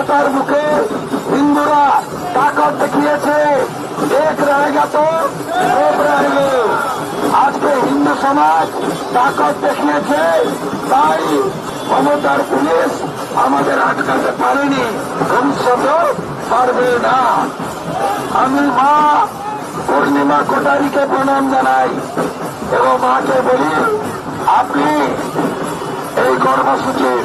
স্বাধীনতার মুখে হিন্দুরা তাকত দেখিয়েছে। এক রায়গা তো রায়গে আজকে হিন্দু সমাজ তাকত দেখিয়েছে, তাই মমতার পুলিশ আমাদের আটকাতে পারেনি। ভবিষ্যতেও পারবে না। আমি মা পূর্ণিমা কোটারিকে প্রণাম জানাই এবং মাকে বলি, আপনি এই কর্মসূচির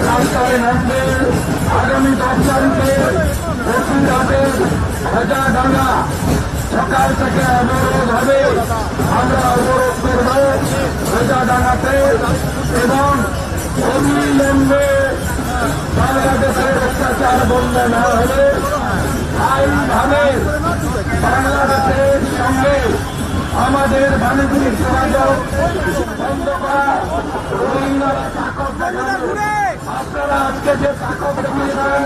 রাস্তায় নামবে আগামী দশ তারিখে বসুরহাটের ভেজা সকাল থেকে অবরোধ হবে আমরা অবরোধ করব ভেজা ডাঙাতে এবং অবিলম্বে বাংলাদেশের অত্যাচার বন্ধ না হলে আইনভাবে বাংলাদেশের সঙ্গে আমাদের বাণিজ্যিক যোগাযোগ বন্ধ আজকে যে তাকত দেখিয়েছেন